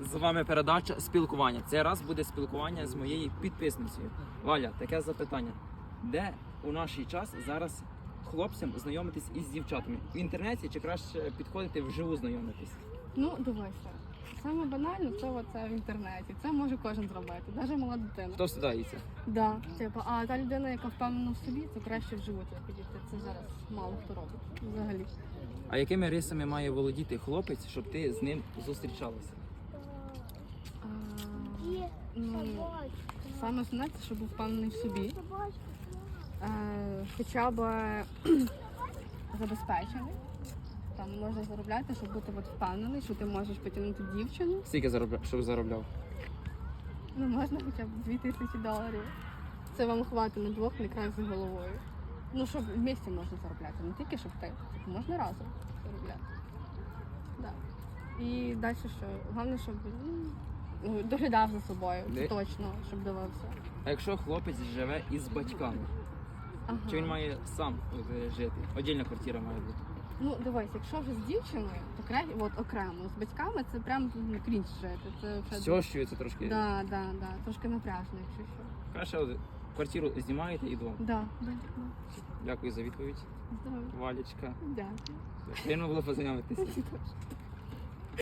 З вами передача спілкування. Цей раз буде спілкування з моєю підписницею. Валя, таке запитання. Де у наш час зараз хлопцям знайомитись із дівчатами? В інтернеті чи краще підходити вживу знайомитись? Ну, дивися. Саме банально це оце в інтернеті. Це може кожен зробити, навіть мала дитина. Хто стидається? Да. Типу, а та людина, яка впевнена в собі, це краще вживу тебе підійти. Це зараз мало хто робить взагалі. А якими рисами має володіти хлопець, щоб ти з ним зустрічалася? Ну, саме основне, це щоб був впевнений в собі. Е, хоча б забезпечений. Там можна заробляти, щоб бути от впевнений, що ти можеш потягнути дівчину. Скільки заробляв, щоб заробляв? Ну, можна хоча б 2 тисячі доларів. Це вам хватить на двох не край з головою. Ну, щоб в місті можна заробляти, не тільки щоб ти. Можна разом заробляти. Да. І далі що? Головне, щоб ну, доглядав за собою, Де- точно, щоб дивився. А якщо хлопець живе із батьками, Ага. чи він має сам е, жити? Отдільна квартира має бути. Ну, дивись, якщо вже з дівчиною, то кра... от окремо. З батьками це прям ну, крінж жити. Це вже Стьощується трошки. да, да, да. трошки напряжно, якщо що. Краще от квартиру знімаєте і вдома. Да, да, да. Дякую за відповідь. Здорово. Валічка. Дякую. Приємно було познайомитися.